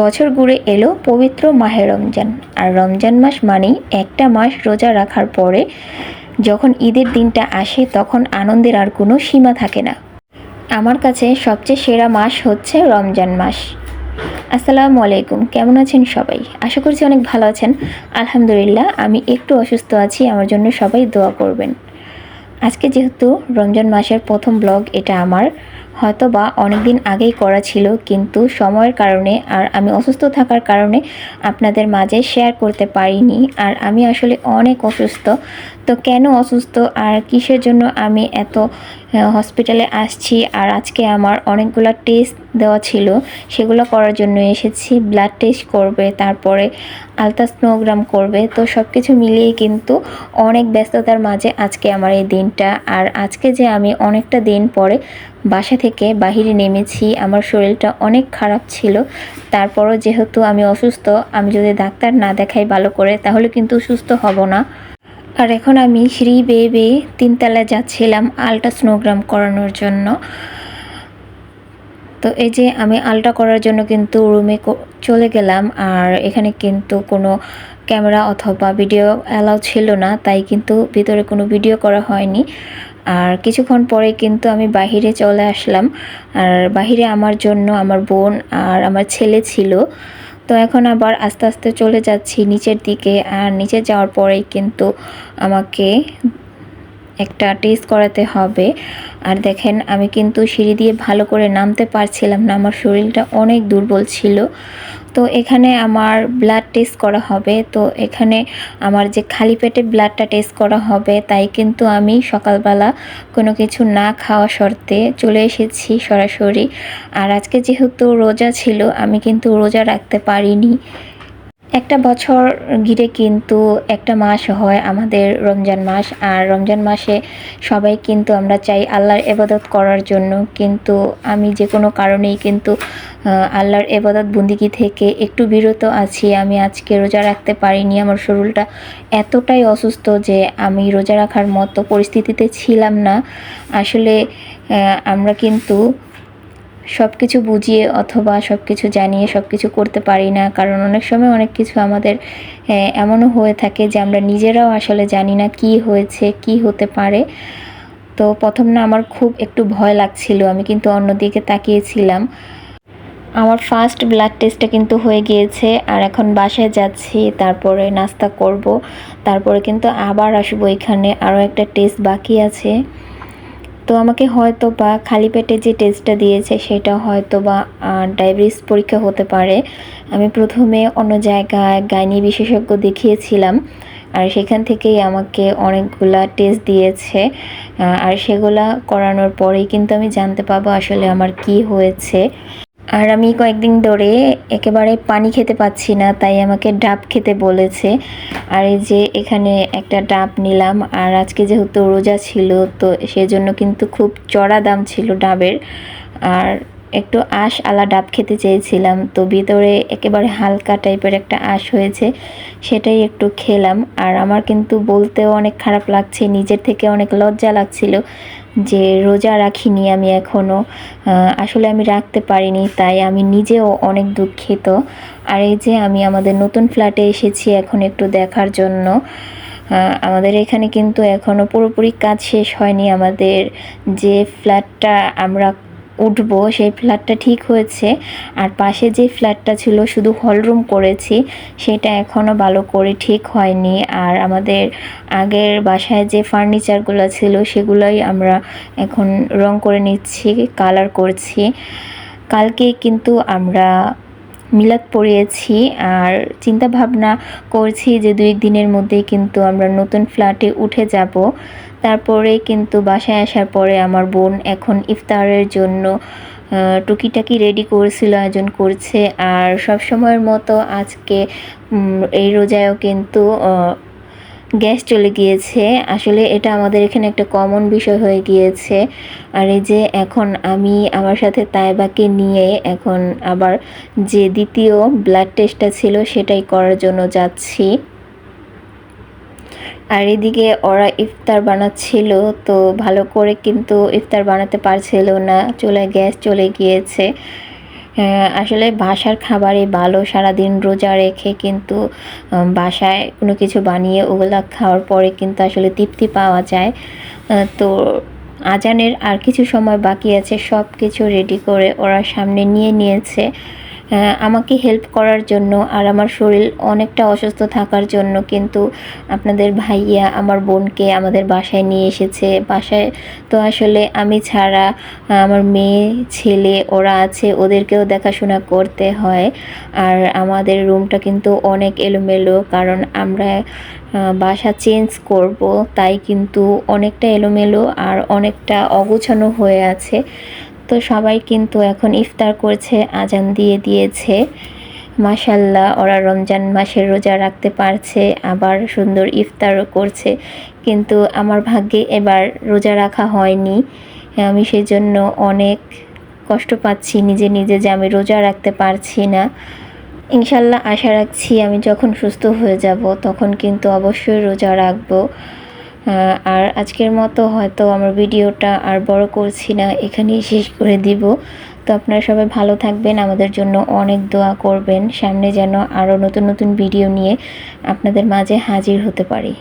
বছর ঘুরে এলো পবিত্র মাহে রমজান। আর রমজান মাস মানেই একটা মাস রোজা রাখার পরে যখন ঈদের দিনটা আসে তখন আনন্দের আর কোনো সীমা থাকে না। আমার কাছে সবচেয়ে সেরা মাস হচ্ছে রমজান মাস। আসসালামু আলাইকুম, কেমন আছেন সবাই? আশা করছি অনেক ভালো আছেন। আলহামদুলিল্লাহ, আমি একটু অসুস্থ আছি, আমার জন্য সবাই দোয়া করবেন। আজকে যেহেতু রমজান মাসের প্রথম ব্লগ, এটা আমার। হয়তো বা অনেক দিন আগেই করা ছিল, কিন্তু সময়ের কারণে আর আমি অসুস্থ থাকার কারণে আপনাদের মাঝে শেয়ার করতে পারিনি আর আমি আসলে অনেক অসুস্থ। তো কেন অসুস্থ আর কিসের জন্য আমি এত হসপিটালে আসছি আর আজকে আমার অনেকগুলো টেস্ট দেওয়া ছিল, সেগুলো করার জন্য এসেছি। ব্লাড টেস্ট করবে, তারপরে আলট্রাসনোগ্রাম করবে, তো সব কিছু মিলিয়ে কিন্তু অনেক ব্যস্ততার মাঝে আজকে আমার এই দিনটা। আর আজকে যে আমি অনেকটা দিন পরে বাসা থেকে বাহিরে নেমেছি, আমার শরীরটা অনেক খারাপ ছিল। তারপরও যেহেতু আমি অসুস্থ, আমি যদি ডাক্তার না দেখাই ভালো করে, তাহলে কিন্তু সুস্থ হব না। আর এখন আমি শ্রী বেয়ে বেয়ে তিনতলায় যাচ্ছিলাম আলট্রাসনোগ্রাম করানোর জন্য। তো এই যে আমি আলট্রা করার জন্য কিন্তু রুমে চলে গেলাম, আর এখানে কিন্তু কোনো ক্যামেরা অথবা ভিডিও অ্যালাউ ছিল না, তাই কিন্তু ভিতরে কোনো ভিডিও করা হয়নি। আর কিছুক্ষণ পরে কিন্তু আমি বাহিরে চলে আসলাম। আর বাহিরে আমার জন্য আমার বোন আর আমার ছেলে ছিল। তো এখন আবার আস্তে আস্তে চলে যাচ্ছি নিচের দিকে। আর নিচে যাওয়ার পরেই কিন্তু আমাকে একটা টেস্ট করাতে হবে। আর দেখেন, আমি কিন্তু সিঁড়ি দিয়ে ভালো করে নামতে পারছিলাম না, আমার শরীরটা অনেক দুর্বল ছিল। তো এখানে আমার ব্লাড টেস্ট করা হবে। তো এখানে আমার যে খালি পেটে ব্লাডটা টেস্ট করা হবে, তাই কিন্তু আমি সকালবেলা কোনো কিছু না খাওয়া শর্তে চলে এসেছি সরাসরি। আর আজকে যেহেতু রোজা ছিল, আমি কিন্তু রোজা রাখতে পারিনি। একটা বছর ঘিরে কিন্তু একটা মাস হয় আমাদের রমজান মাস, আর রমজান মাসে সবাই কিন্তু আমরা চাই আল্লাহর এবাদত করার জন্য। কিন্তু আমি যে কোনো কারণেই কিন্তু আল্লাহর এবাদত বন্দিগি থেকে একটু বিরত আছি। আমি আজকে রোজা রাখতে পারিনি। আমার শরীরটা এতটাই অসুস্থ যে আমি রোজা রাখার মতো পরিস্থিতিতে ছিলাম না। আসলে আমরা কিন্তু সব কিছু বুঝিয়ে অথবা সব কিছু জানিয়ে সব কিছু করতে পারি না। কারণ অনেক সময় অনেক কিছু আমাদের এমনও হয়ে থাকে যে আমরা নিজেরাও আসলে জানি না কি হয়েছে, কি হতে পারে। তো প্রথম না আমার খুব একটু ভয় লাগছিল, আমি কিন্তু অন্যদিকে তাকিয়েছিলাম। আমার ফার্স্ট ব্লাড টেস্টটা কিন্তু হয়ে গিয়েছে, আর এখন বাসায় যাচ্ছি, তারপরে নাস্তা করব, তারপরে কিন্তু আবার আসব এখানে, আরও একটা টেস্ট বাকি আছে। তো আমাকে হয়তো বা খালি পেটে যে টেস্টটা দিয়েছে সেটা হয়তো বা ডায়াবেটিস পরীক্ষা হতে পারে। আমি প্রথমে অন্য জায়গায় গাইনি বিশেষজ্ঞ দেখিয়েছিলাম, আর সেখান থেকেই আমাকে অনেকগুলা টেস্ট দিয়েছে। আর সেগুলা করানোর পরেই কিন্তু আমি জানতে পাবো আসলে আমার কি হয়েছে। আর আমি কয়েকদিন ধরে একেবারে পানি খেতে পাচ্ছি না, তাই আমাকে ডাব খেতে বলেছে। আর এই যে এখানে একটা ডাব নিলাম, আর আজকে যেহেতু রোজা ছিল, তো সেজন্য কিন্তু খুব চড়া দাম ছিল ডাবের। আর একটু আশ আলা ডাব খেতে চেয়েছিলাম। তো ভিতরে একেবারে হালকা টাইপের একটা আশ হয়েছে, সেটাই একটু খেলাম। আর আমার কিন্তু বলতেও অনেক খারাপ লাগছে, নিজের থেকে অনেক লজ্জা লাগছিল যে রোজা রাখিনি আমি এখনও আসলে আমি রাখতে পারিনি, তাই আমি নিজেও অনেক দুঃখিত। আর এই যে আমি আমাদের নতুন ফ্ল্যাটে এসেছি এখন একটু দেখার জন্য। আমাদের এখানে কিন্তু এখনও পুরোপুরি কাজ শেষ হয়নি। আমাদের যে ফ্ল্যাটটা আমরা উঠব, সেই ফ্ল্যাটটা ঠিক হয়েছে। আর পাশে যে ফ্ল্যাটটা ছিল, শুধু হলরুম করেছি, সেটা এখনও ভালো করে ঠিক হয়নি। আর আমাদের আগের বাসায় যে ফার্নিচারগুলো ছিল, সেগুলোই আমরা এখন রং করে নিচ্ছি কালার করছি। কালকে কিন্তু আমরা মিলাদ পড়িয়েছি আর চিন্তা ভাবনা করছি যে দুই দিনের মধ্যে কিন্তু আমরা নতুন ফ্ল্যাটে উঠে যাব। তারপরে কিন্তু বাসায় আসার পরে আমার বোন এখন ইফতারের জন্য টুকিটাকি রেডি করেছিল, আয়োজন করছে। আর সব সময়ের মতো আজকে এই রোজায়ও কিন্তু গ্যাস চলে গিয়েছে। আসলে এটা আমাদের এখানে একটা কমন বিষয় হয়ে গিয়েছে। আর এই যে এখন আমি আমার সাথে তাইবাকে নিয়ে এখন আবার যে দ্বিতীয় ব্লাড টেস্টটা ছিল সেটাই করার জন্য যাচ্ছি। আর এদিকে ওরা ইফতার বানাচ্ছিল, তো ভালো করে কিন্তু ইফতার বানাতে পারছিল না। চলে গ্যাস চলে গিয়েছে। আসলে বাসার খাবারে ভালো সারাদিন রোজা রেখে কিন্তু বাসায় কোনো কিছু বানিয়ে ওগুলা খাওয়ার পরে কিন্তু আসলে তৃপ্তি পাওয়া যায়। তো আজানের আর কিছু সময় বাকি আছে সব কিছু রেডি করে ওরা সামনে নিয়ে নিয়েছে। আমাকে হেল্প করার জন্য আর আমার শরীর অনেকটা অসুস্থ থাকার জন্য কিন্তু আপনাদের ভাইয়া আমার বোনকে আমাদের বাসায় নিয়ে এসেছে। বাসায় তো আসলে আমি ছাড়া আমার মেয়ে, ছেলে ওরা আছে, ওদেরকেও দেখাশোনা করতে হয়। আর আমাদের রুমটা কিন্তু অনেক এলোমেলো কারণ আমরা বাসা চেঞ্জ করব, তাই কিন্তু অনেকটা এলোমেলো আর অনেকটা অগোছানো হয়ে আছে। তো সবাই কিন্তু এখন ইফতার করছে, আজান দিয়ে দিয়েছে। মাশাল্লাহ ওরা রমজান মাসের রোজা রাখতে পারছে, আবার সুন্দর ইফতারও করছে। কিন্তু আমার ভাগ্যে এবার রোজা রাখা হয়নি। আমি সেই জন্য অনেক কষ্ট পাচ্ছি, নিজে নিজে যে আমি রোজা রাখতে পারছি না। ইনশাল্লাহ আশা রাখছি আমি যখন সুস্থ হয়ে যাব, তখন কিন্তু অবশ্যই রোজা রাখব। আর আজকের মতো হয়তো আমার ভিডিওটা আর বড় করছি না, এখানেই শেষ করে দিব। তো আপনারা সবাই ভালো থাকবেন, আমাদের জন্য অনেক দোয়া করবেন, সামনে যেন আরও নতুন নতুন ভিডিও নিয়ে আপনাদের মাঝে হাজির হতে পারি।